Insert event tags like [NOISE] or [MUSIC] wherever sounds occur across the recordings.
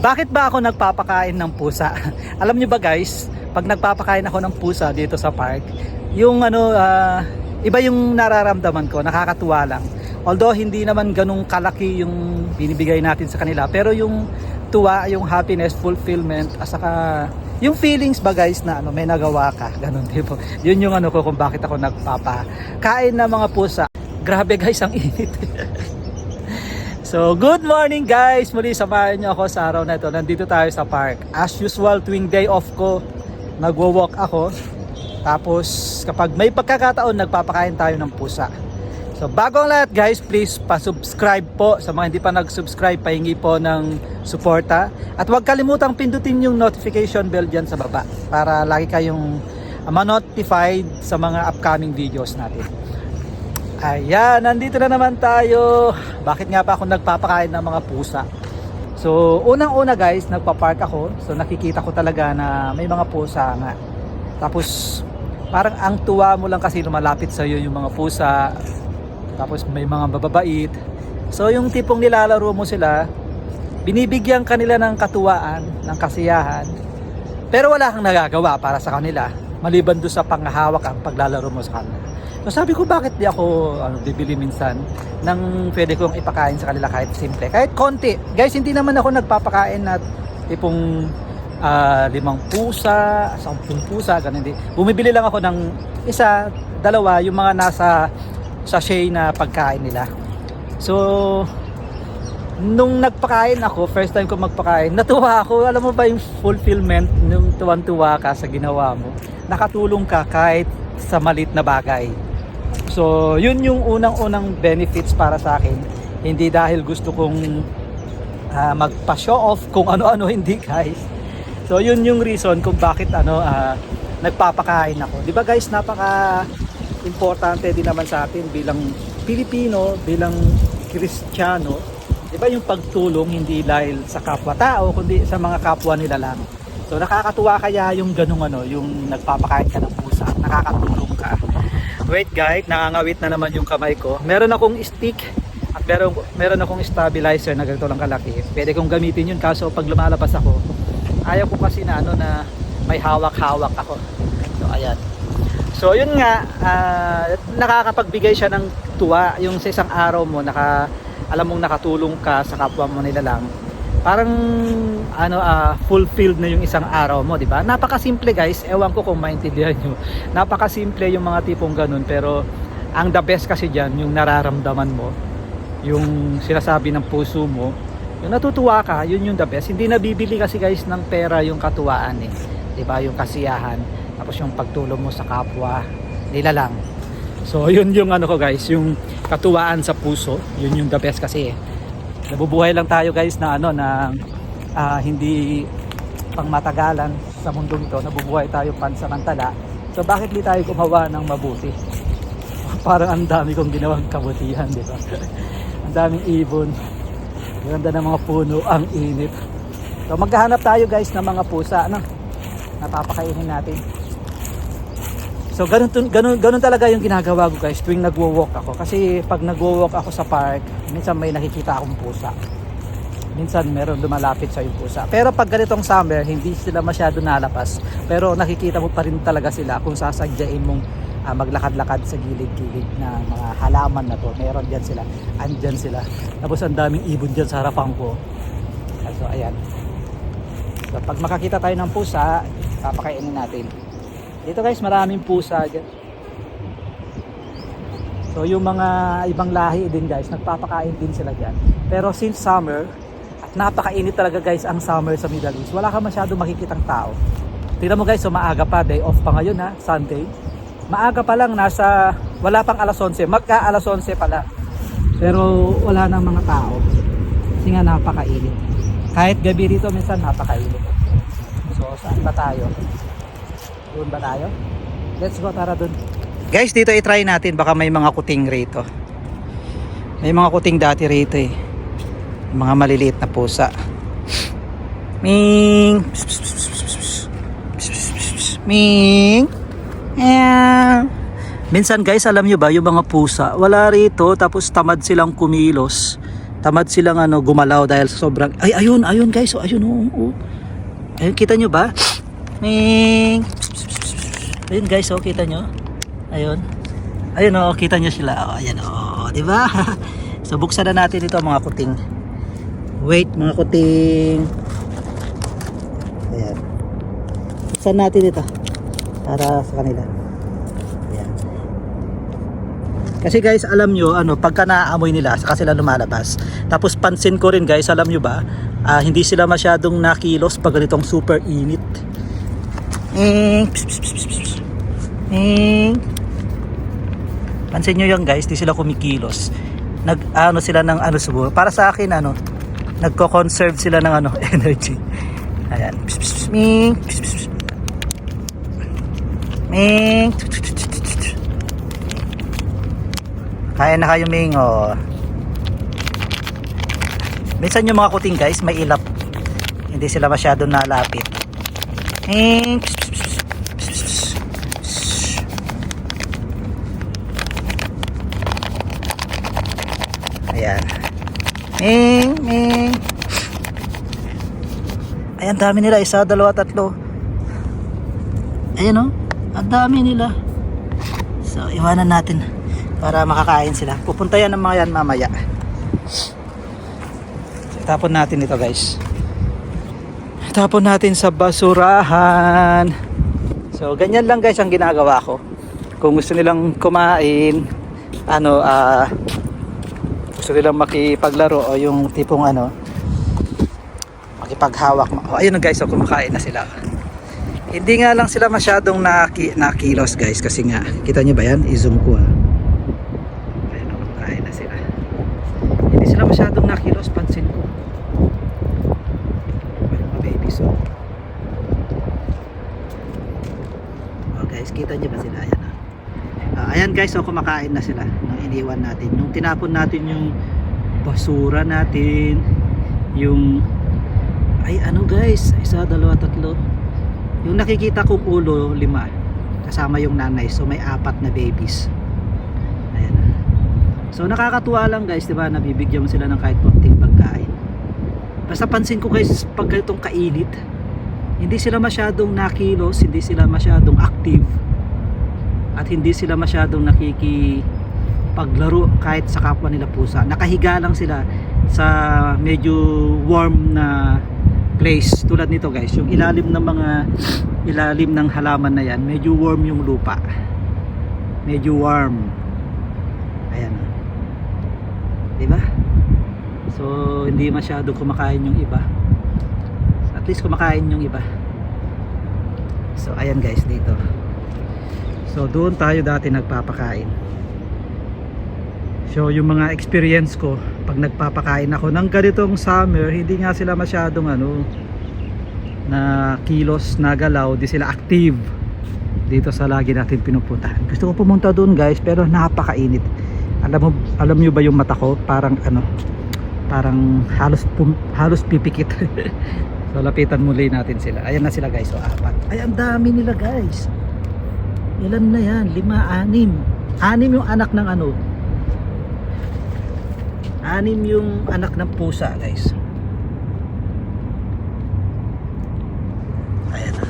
Bakit ba ako nagpapakain ng pusa? [LAUGHS] Alam niyo ba guys, pag nagpapakain ako ng pusa dito sa park, yung ano, ah, iba yung nararamdaman ko, nakakatuwa lang. Although hindi naman ganung kalaki yung binibigay natin sa kanila, pero yung tuwa, yung happiness, fulfillment, at saka yung feelings ba guys na ano, may nagawa ka, [LAUGHS] ganun tipo. Yun yung ano ko kung bakit ako nagpapakain ng mga pusa. Grabe guys, ang init. [LAUGHS] So, good morning guys! Muli samahan niyo ako sa araw na ito. Nandito tayo sa park. As usual, tuwing day off ko, nagwo-walk ako. Tapos, kapag may pagkakataon, nagpapakain tayo ng pusa. So, bago ang lahat guys, please pa-subscribe po. Sa mga hindi pa nag-subscribe, pahingi po ng suporta. At huwag kalimutang pindutin yung notification bell dyan sa baba para lagi kayong ma-notified sa mga upcoming videos natin. Ayan, nandito na naman tayo. Bakit nga pa ako nagpapakain ng mga pusa? So, unang-una guys, nagpa-park ako. So, nakikita ko talaga na may mga pusa nga. Tapos, parang ang tuwa mo lang kasi lumalapit sa iyo yung mga pusa. Tapos, may mga bababait. So, yung tipong nilalaro mo sila, binibigyan kanila ng katuwaan, ng kasiyahan. Pero wala kang nagagawa para sa kanila. Maliban doon sa panghahawak ang paglalaro mo sa kanila. So sabi ko bakit di ako ano, bibili minsan ng pwede kong ipakain sa kanila kahit simple. Kahit konti. Guys, hindi naman ako nagpapakain na tipong ah, limang pusa, sampung pusa, ganun hindi. Bumibili lang ako ng isa, dalawa, yung mga nasa sachet na pagkain nila. So, nung nagpakain ako, first time ko magpakain, natuwa ako. Alam mo ba yung fulfillment nung tuwan-tuwa ka sa ginawa mo? Nakatulong ka kahit sa malit na bagay. So, yun yung unang-unang benefits para sa akin. Hindi dahil gusto kong ah, magpa-show off kung ano-ano [LAUGHS] hindi guys. So, yun yung reason kung bakit ano ah, nagpapakain ako. 'Di ba guys, napaka importante din naman sa atin bilang Pilipino, bilang Kristiyano. 'Di ba yung pagtulong hindi dahil sa kapwa-tao kundi sa mga kapwa nila lang. So nakakatuwa kaya yung ganung ano, yung nagpapakain ka ng pusa, nakakatulong ka. Wait guys, nakangawit na naman yung kamay ko. Meron akong stick at meron, meron akong stabilizer na ganito lang kalaki. Pwede kong gamitin yun kaso pag lumalabas ako, ayaw ko kasi na ano na may hawak-hawak ako. So ayan. So yun nga, ah, nakakapagbigay siya ng tuwa yung sa isang araw mo, naka, alam mong nakatulong ka sa kapwa mo nila lang. Parang ano ah, fulfilled na yung isang araw mo, di ba? Napakasimple guys, ewan ko kung maintindihan nyo. [LAUGHS] Napakasimple yung mga tipong ganun, pero ang the best kasi dyan, yung nararamdaman mo, yung sinasabi ng puso mo, yung natutuwa ka, yun yung the best. Hindi nabibili kasi guys ng pera yung katuwaan eh. 'Di ba? Yung kasiyahan, tapos yung pagtulong mo sa kapwa nila lang. So, yun yung ano ko guys, yung katuwaan sa puso, yun yung the best kasi eh. Nabubuhay lang tayo guys na ano na ah, hindi pangmatagalan sa mundong ito. Nabubuhay tayo pansamantala. So, bakit di tayo gumawa ng mabuti? [LAUGHS] Parang ang dami kong ginawang kabutihan, di ba? [LAUGHS] ang daming ibon. Ganda ng mga puno, ang init. So maghahanap tayo guys ng mga pusa, ano? Napapakainin natin. So ganun, ganun, ganun talaga yung ginagawa ko guys tuwing nagwo-walk ako. Kasi pag nagwo-walk ako sa park, minsan may nakikita akong pusa. Minsan meron lumalapit sa yung pusa. Pero pag ganitong summer, hindi sila masyado nalapas. Pero nakikita mo pa rin talaga sila kung sasadyain mong ah, maglakad-lakad sa gilid-gilid na mga halaman na to. Meron dyan sila. Andyan sila. Tapos ang daming ibon dyan sa harapan ko. So ayan. So, pag makakita tayo ng pusa, papakainin natin. Dito guys, maraming pusa. So yung mga ibang lahi din guys, nagpapakain din sila dyan. Pero since summer, at napakainit talaga guys ang summer sa Middle East, wala ka masyado makikitang tao. Tingnan mo guys, so maaga pa, day off pa ngayon ha, Sunday. Maaga pa lang, nasa, wala pang alas 11, magka alas 11 pa lang. Pero wala nang mga tao. Kasi nga napakainit. Kahit gabi rito, minsan napakainit. So saan ba tayo? Doon ba tayo? Let's go, tara doon. Guys, dito i-try natin. Baka may mga kuting rito. May mga kuting dati rito eh. Mga maliliit na pusa. Ming! Ming! Meow. Minsan guys, alam nyo ba, yung mga pusa, wala rito, tapos tamad silang kumilos. tamad silang ano gumalaw dahil sobrang ay ayun ayun guys oh, ayun oh, oh. ayun kita nyo ba Ming. Ayun guys oh kita nyo? Ayun. Ayun oh kita nyo sila. Oh, ayan oh di ba? [LAUGHS] So buksan na natin ito mga kuting. Wait mga kuting. Ayan. Buksan natin ito para sa kanila. Ayan. Kasi guys, alam nyo, ano, pagka naaamoy nila, saka sila lumalabas. Tapos pansin ko rin guys, alam nyo ba, ah, hindi sila masyadong nakilos pag ganitong super init. Eh, pss, pss, pss, pss, Eh. Pansin nyo yan guys, di sila kumikilos. Nag, ano sila ng ano siguro, para sa akin ano, nagko-conserve sila ng ano, [LAUGHS] energy. Ayan. Ming. Ming. Kaya na kayo Ming oh. Minsan yung mga kuting guys may ilap. Hindi sila masyado nalapit. Ming. Pss, pss, pss, pss, pss, pss. Shh. Ayan. Ming, Ming. Ayan, dami nila. Isa, dalawa, tatlo. Ayan o. Ang dami nila. So, iwanan natin para makakain sila. Pupunta yan ng mga yan mamaya. Tapon natin ito guys. Tapon natin sa basurahan. So, ganyan lang guys ang ginagawa ko. Kung gusto nilang kumain, ano, ah, gusto nilang makipaglaro o yung tipong ano, makipaghawak. O, ayun na guys, so kumakain na sila. Hindi nga lang sila masyadong naki, nakilos guys kasi nga, kita nyo ba yan? I-zoom ko ha. Ayun, o, kumakain na sila. Hindi sila masyadong nakilos, pansin ko. Ayun, mga babies oh. Oh guys, kita nyo ba sila? Ayan ah. Ah, ayan guys, so kumakain na sila iniwan natin. Nung tinapon natin yung basura natin, yung ay ano guys, isa, dalawa, tatlo. Yung nakikita kong ulo, lima. Kasama yung nanay. So may apat na babies. Ayan. So nakakatuwa lang guys, 'di ba? Nabibigyan mo sila ng kahit konting pagkain. Basta pansin ko guys, pag ganitong kainit, hindi sila masyadong nakilos, hindi sila masyadong active. At hindi sila masyadong nakiki paglaro kahit sa kapwa nila pusa. Nakahiga lang sila sa medyo warm na place. Tulad nito guys yung ilalim ng mga ilalim ng halaman na yan medyo warm yung lupa. Medyo warm. Ayan. O diba? So hindi masyado kumakain yung iba. At least kumakain yung iba. So ayan guys dito. So doon tayo dati nagpapakain So yung mga experience ko pag nagpapakain ako ng ganitong summer, hindi nga sila masyadong ano na kilos, na galaw, di sila active dito sa lagi natin pinupuntahan. Gusto ko pumunta doon guys, pero napakainit. Alam mo alam niyo ba yung mata ko parang ano parang halos pum, halos pipikit. [LAUGHS] so lapitan muli natin sila. Ayan na sila guys, so apat. Ay ang dami nila guys. Ilan na yan? Lima, anim. Anim yung anak ng ano, anim yung anak ng pusa guys. Ayan na.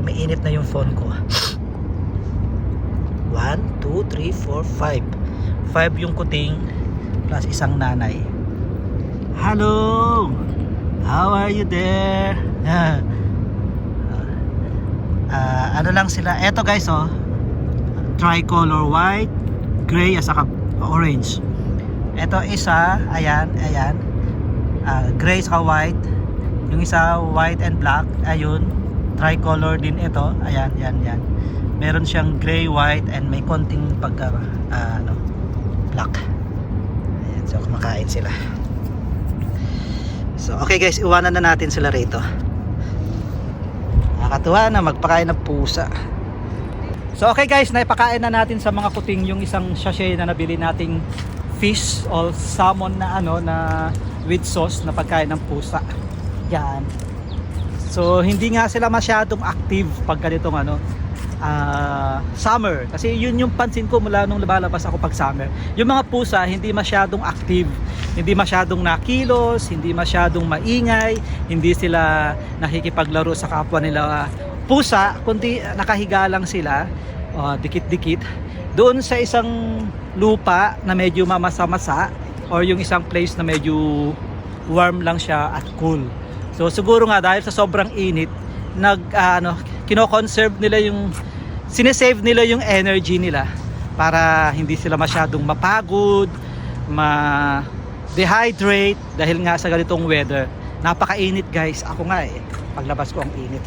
Umiinit na yung phone ko. 1, 2, 3, 4, 5 5 yung kuting plus isang nanay. Hello! How are you there? [LAUGHS] Ah, ano lang sila? Eto guys oh. Tricolor white gray at saka orange. Ito isa, ayan, ayan. ah, gray saka white. Yung isa white and black, ayun. Tricolor din ito. Ayan, yan, yan. Meron siyang gray, white and may konting pagka ah, ano, black. Ayan, so kumakain sila. So, okay guys, iwanan na natin sila rito. Nakakatuwa na magpakain ng pusa. So okay guys, naipakain na natin sa mga kuting yung isang sachet na nabili nating fish or salmon na ano na with sauce na pagkain ng pusa. Yan. So hindi nga sila masyadong active pag ganitong ano ah, summer kasi yun yung pansin ko mula nung lumalabas ako pag summer. Yung mga pusa hindi masyadong active, hindi masyadong nakilos, hindi masyadong maingay, hindi sila nakikipaglaro sa kapwa nila pusa, kundi nakahiga lang sila, ah, dikit-dikit doon sa isang lupa na medyo mamasa-masa or yung isang place na medyo warm lang siya at cool. So siguro nga dahil sa sobrang init, nag ah, ano, kino-conserve nila yung sinesave nila yung energy nila para hindi sila masyadong mapagod, ma dehydrate dahil nga sa ganitong weather. Napakainit guys. Ako nga eh, paglabas ko ang init.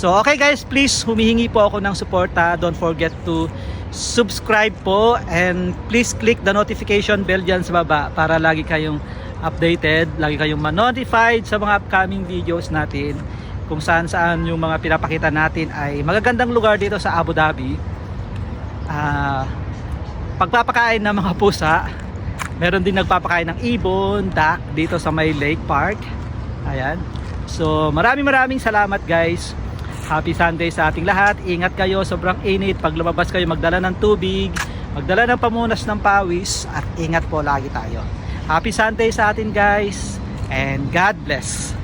So okay guys, please humihingi po ako ng suporta. Don't forget to subscribe po and please click the notification bell dyan sa baba para lagi kayong updated, lagi kayong ma-notified sa mga upcoming videos natin kung saan saan yung mga pinapakita natin ay magagandang lugar dito sa Abu Dhabi. Ah, pagpapakain ng mga pusa, meron din nagpapakain ng ibon, duck dito sa may Lake Park. Ayan. So, maraming maraming salamat guys. Happy Sunday sa ating lahat. Ingat kayo, sobrang init. Pag lumabas kayo, magdala ng tubig, magdala ng pamunas ng pawis, at ingat po lagi tayo. Happy Sunday sa atin guys, and God bless.